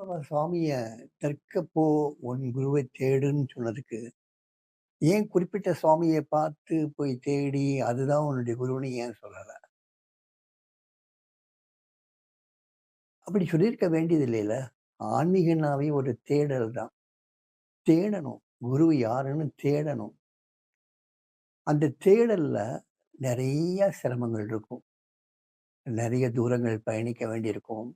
அப்ப சுவாமிய "தெற்க போ உன் குருவை தேடுன்னு" சொன்னதுக்கு, ஏன் குறிப்பிட்ட சுவாமியை பார்த்து போய் தேடி, அதுதான் உன்னுடைய குருன்னு ஏன் சொல்லல? அப்படி சொல்லியிருக்க வேண்டியது இல்லைல்ல. ஆன்மீகனாவே ஒரு தேடல் தான். தேடணும். குரு யாருன்னு தேடணும். அந்த தேடல்ல நிறைய சிரமங்கள் இருக்கும். நிறைய தூரங்கள் பயணிக்க வேண்டியிருக்கும்.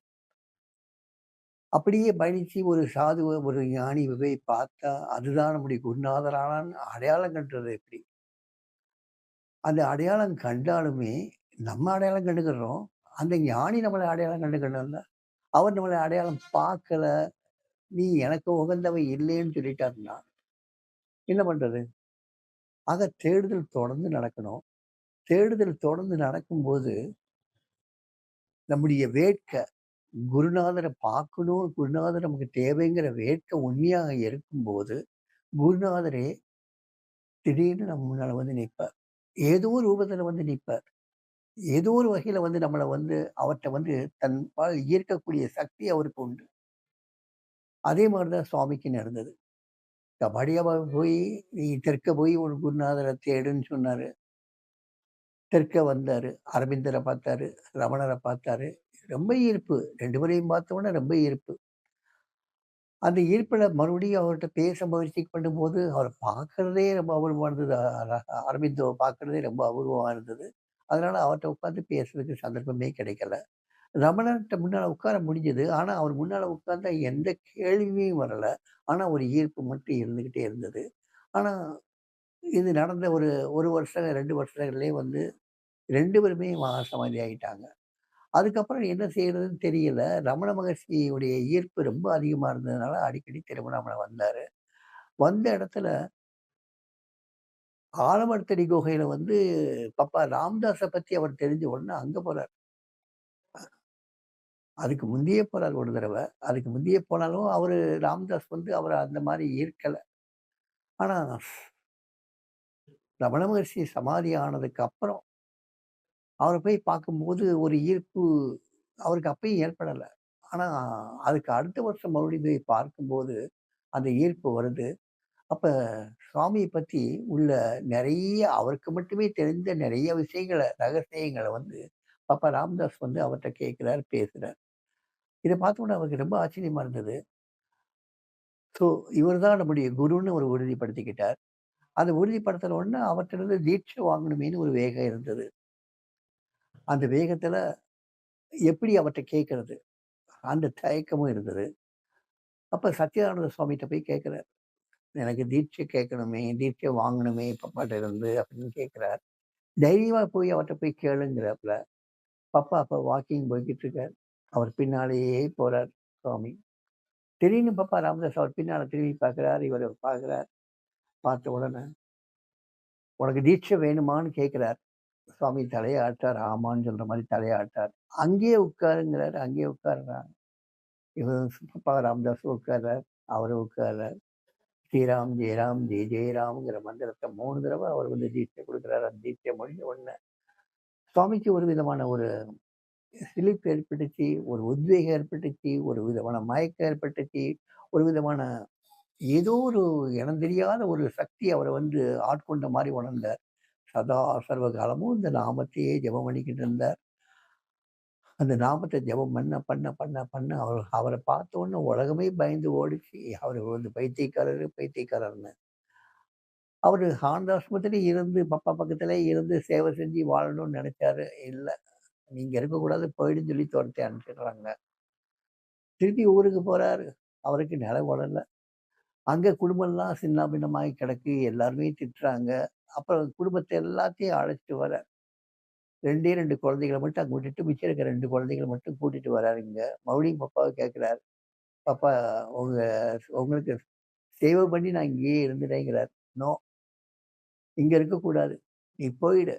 அப்படியே பயணிச்சு ஒரு சாது ஒரு ஞானி போய் பார்த்தா, அதுதான் நம்முடைய குருநாதரான அடையாளம் கண்டுறது எப்படி? அந்த அடையாளம் கண்டாலுமே, நம்ம அடையாளம் கண்டுக்கிறோம். அந்த ஞானி நம்மளை அடையாளம் கண்டுக்கணும்ல. அவர் நம்மள அடையாளம் பார்க்கல, நீ எனக்கு உகந்தவன் இல்லைன்னு சொல்லிட்டாருன்னா, என்ன பண்றது? ஆக தேடுதல் தொடர்ந்து நடக்கணும். தேடுதல் தொடர்ந்து நடக்கும்போது நம்முடைய வேட்க குருநாதரை பார்க்கணும், குருநாதர் நமக்கு தேவைங்கிற வேட்கை உண்மையாக இருக்கும்போது, குருநாதரே திடீர்னு நம்ம முன்னால வந்து நிற்பார் ஏதோ ஒரு ரூபத்துல வந்து நிற்பார் ஏதோ ஒரு வகையில வந்து நம்மளை வந்து அவர்ட்ட வந்து தன்பால் ஈர்க்கக்கூடிய சக்தி அவருக்கு உண்டு. அதே மாதிரி தான் சுவாமிக்கு நடந்தது. கபாடியாவா போய் நீ தெற்க போய் ஒரு குருநாதரை தேடுன்னு சொன்னாரு. தெற்க வந்தாரு. அரவிந்தரை பார்த்தாரு, ரமணரை பார்த்தாரு. ரொம்ப ஈர்ப்பு. ரெண்டு பேரையும் பார்த்த ரொம்ப ஈர்ப்பு. அந்த ஈர்ப்பில் மறுபடியும் அவர்கிட்ட பேச முயற்சி பண்ணும்போது, அவரை பார்க்குறதே ரொம்ப அபூர்வமாக இருந்தது. அரவிந்தோ பார்க்குறதே ரொம்ப அபூர்வமாக இருந்தது. அதனால் அவர்ட்ட உட்காந்து பேசுறதுக்கு சந்தர்ப்பமே கிடைக்கல. ரமணன்கிட்ட முன்னால் உட்கார முடிஞ்சது. ஆனால் அவர் முன்னால் உட்கார்ந்தா எந்த கேள்வியும் வரலை ஆனால் ஒரு ஈர்ப்பு மட்டும் இருந்துக்கிட்டே இருந்தது. ஆனால் இது நடந்த ஒரு ஒரு வருஷம், ரெண்டு வருஷங்கள்லேயே வந்து ரெண்டு பேருமே மகாசமாதி ஆகிட்டாங்க அதுக்கப்புறம் என்ன செய்யறதுன்னு தெரியல. ரமண மகர்ஷியுடைய ஈர்ப்பு ரொம்ப அதிகமாக இருந்ததுனால, அடிக்கடி திருவண்ணாமலை வந்தார். வந்த இடத்துல ஆலமர்த்தடி குகையில் வந்து பப்பா ராம்தாஸை பற்றி அவர் தெரிஞ்ச உடனே அங்கே போகிறார் அதுக்கு முந்தையே போகிறார் ஒரு தடவை. அதுக்கு முந்தையே போனாலும் அவர் ராம்தாஸ் வந்து அவரை அந்த மாதிரி ஈர்க்கலை. ஆனால் ரமண மகர்ஷி சமாதி ஆனதுக்கு அப்புறம், அவரை போய் பார்க்கும்போது ஒரு ஈர்ப்பு அவருக்கு அப்பயும் ஏற்படலை ஆனால் அதுக்கு அடுத்த வருஷம் மறுபடியும் போய் பார்க்கும்போது, அந்த ஈர்ப்பு வருது. அப்போ சுவாமியை பற்றி உள்ள நிறைய அவருக்கு மட்டுமே தெரிந்த நிறைய விஷயங்கள, ரகசியங்களை வந்து பாப்பா ராம்தாஸ் வந்து அவர்கிட்ட கேட்குறாரு பேசுகிறார் இதை பார்த்த உடனே அவருக்கு ரொம்ப ஆச்சரியமாக இருந்தது. ஸோ, இவர் தான் நம்முடைய குருன்னு ஒரு உறுதிப்படுத்திக்கிட்டார். அதை உறுதிப்படுத்தின உடனே அவர்ட்டருந்து தீட்சை வாங்கணுமேன்னு ஒரு வேகம் இருந்தது. அந்த வேகத்தில் எப்படி அவற்றை கேட்கறது? அந்த தயக்கமும் இருந்தது. அப்போ சச்சிதானந்த சுவாமிட்ட போய் கேட்குறார் எனக்கு தீட்சை கேட்கணுமே, தீட்சை வாங்கணுமே பப்பாட்ட இருந்து அப்படின்னு கேட்குறார் தைரியமாக போய் அவர்கிட்ட போய் கேளுங்கிறப்பல பப்பா அப்போ வாக்கிங் போய்கிட்டு இருக்கார். அவர் பின்னாலேயே போகிறார் சுவாமி. திடீர்னு பப்பா ராமதாஸ் அவர் பின்னால் திரும்பி பார்க்குறார் இவர் பார்க்குறார் பார்த்த உடனே, "உனக்கு தீட்சை வேணுமான்னு?" கேட்குறார் சுவாமி தலையாட்டார் ஆமான்னு சொல்ற மாதிரி தலையாட்டார் "அங்கேயே உட்காருங்கிறாரு." அங்கேயே உட்காருறாங்க. இவர் பப்பா ராம்தாஸ் உட்கார்றார். அவர் உட்கார்றார். ஸ்ரீராம், ஜெயராம், ஜெய ஜெயராம்ங்கிற மந்திரத்தை மூணு தடவை அவர் வந்து தீட்சை கொடுக்குறாரு அந்த தீட்சை முடிஞ்ச உடனே, சுவாமிக்கு ஒரு விதமான ஒரு சிலிப் ஏற்பட்டுச்சு. ஒரு உத்வேகம் ஏற்பட்டுச்சு. ஒரு விதமான மயக்கம் ஏற்பட்டுச்சு. ஒரு விதமான ஏதோ ஒரு இனம் தெரியாத ஒரு சக்தி அவரை வந்து ஆட்கொண்ட மாதிரி உணர்ந்தார். சதா சர்வ காலமும் இந்த நாமத்தையே ஜெபம் பண்ணிக்கிட்டு இருந்தார். அந்த நாமத்தை ஜெபம் பண்ண, பண்ண, பண்ண, பண்ண அவர் அவரை பார்த்த உடனே உலகமே பயந்து ஓடிச்சு அவரு வந்து பைத்தியக்காரரு, பைத்தியக்காரர்னு அவர் ஆனந்த இருந்து பப்பா பக்கத்திலே இருந்து சேவை செஞ்சு வாழணும்னு நினைச்சாரு இல்லை நீங்க இருக்கக்கூடாது போயிடுன்னு சொல்லி தொரத்தி அனுப்பிச்சிடுறாங்க திருப்பி ஊருக்கு போறாரு. அவருக்கு நில ஓடல. அங்கே குடும்பம்லாம் சின்ன பின்னமாகி கிடக்கு. எல்லாருமே திட்டுறாங்க. அப்புறம் குடும்பத்தை எல்லாத்தையும் அழைச்சுட்டு வரார். 2டே 2 குழந்தைகள மட்டும் அங்க விட்டுட்டு மிச்சம் இருக்கிற 2 குழந்தைகள மட்டும் கூட்டிகிட்டு வராருங்க மறுபடியும் பாப்பாவை கேட்குறாரு பாப்பா உங்க உங்களுக்கு சேவை பண்ணி நான் இங்கேயே இருந்துட்டேங்கிறார்." "நோ. இங்கே இருக்கக்கூடாது. நீ போயிடு.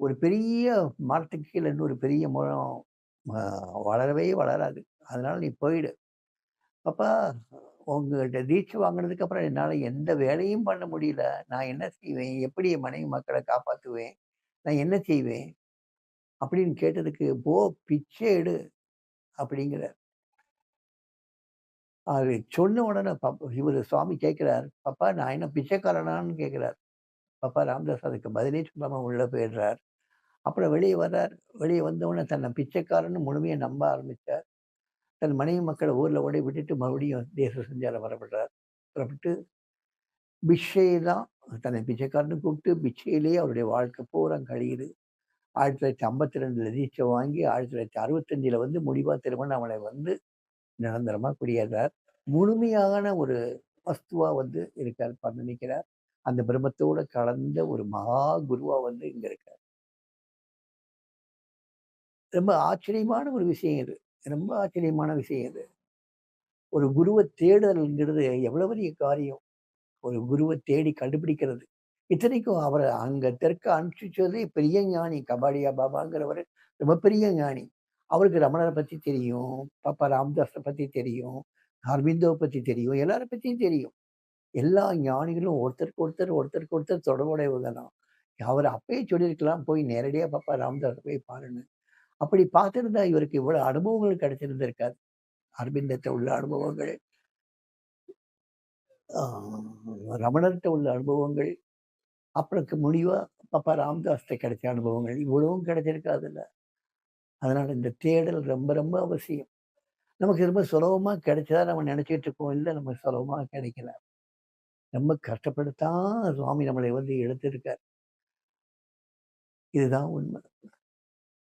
ஒரு பெரிய மரத்துக்கு கீழே ஒரு பெரிய மரம் வளரவே வளராது. அதனால நீ போயிடு." "அப்பா உங்கள்கிட்ட தீட்சை வாங்குனதுக்கு அப்புறம் என்னால எந்த வேலையும் பண்ண முடியல. நான் என்ன செய்வேன்? எப்படி என் மனைவி மக்களை காப்பாத்துவேன்? நான் என்ன செய்வேன்?" அப்படின்னு கேட்டதுக்கு, "போ பிச்சை எடு." அப்படிங்கிறார். அது சொன்ன உடனே பப் இவரு சுவாமி கேட்குறார் பாப்பா நான் என்ன பிச்சைக்காரனான்னு?" கேட்குறார் பாப்பா ராம்தாஸ் அதுக்கு பதிலே சொல்லாமல் உள்ள போயிடுறார். அப்புறம் வெளியே வர்றார். வெளியே வந்தவுடனே தன்னை பிச்சைக்காரன்னு முழுமையை நம்ப ஆரம்பிச்சார். தன் மனைவி மக்களை ஊர்ல ஓடி விட்டுட்டு மறுபடியும் தேச சஞ்சாரம் வரப்படுறார் புறப்பட்டு பிஷை தான் தன்னை பிச்சைக்காரன்னு கூப்பிட்டு பிச்சையிலேயே அவருடைய வாழ்க்கை பூரா கழியுது. 1952ல தீட்சை வாங்கி 1965ல வந்து முடிவா திருவண்ணாமலை வந்து நிரந்தரமா குடியேறார். முழுமையான ஒரு வஸ்துவா வந்து இருக்கார். பண்ண அந்த பிரம்மத்தோடு கலந்த ஒரு மகா குருவா வந்து இங்க இருக்கார். ரொம்ப ஆச்சரியமான ஒரு விஷயம் இது. ரொம்ப ஆச்சரியமான விஷயம் இது. ஒரு குருவ தேடுதல்ங்கிறது எவ்வளவு பெரிய காரியம். ஒரு குருவ தேடி கண்டுபிடிக்கிறது. இத்தனைக்கும் அவரை அங்க தெற்க அனுப்பிச்சதே பெரிய ஞானி. கபாடியா பாபாங்கிறவர் ரொம்ப பெரிய ஞானி. அவருக்கு ரமணரை பத்தி தெரியும். பாப்பா ராம்தாஸை பத்தி தெரியும். அரவிந்தோவ பத்தி தெரியும். எல்லாரை பத்தியும் தெரியும். எல்லா ஞானிகளும் ஒருத்தருக்கு ஒருத்தர், ஒருத்தருக்கு ஒருத்தர் தொடர்புடையவங்க தான். அவர் அப்பயே சொல்லியிருக்கலாம், போய் நேரடியா பாப்பா ராமதாஸ போய் பாருன்னு. அப்படி பார்த்திருந்தா இவருக்கு இவ்வளவு அனுபவங்கள் கிடைச்சிருந்திருக்காது. அரவிந்தத்தை உள்ள அனுபவங்கள். ரமணர்கிட்ட உள்ள அனுபவங்கள். அப்புறம் முடிவா பாப்பா ராமதாஸ்ட்ட கிடைச்ச அனுபவங்கள். இவ்வளவும் கிடைச்சிருக்காதுல்ல. அதனால இந்த தேடல் ரொம்ப ரொம்ப அவசியம். நமக்கு ரொம்ப சுலபமா கிடைச்சதா நம்ம நினைச்சிட்டு இருக்கோம். இல்ல நமக்கு சுலபமா கிடைக்கல. ரொம்ப கஷ்டப்படுத்தா சுவாமி நம்மளை வந்து எடுத்திருக்கார். இதுதான் உண்மை.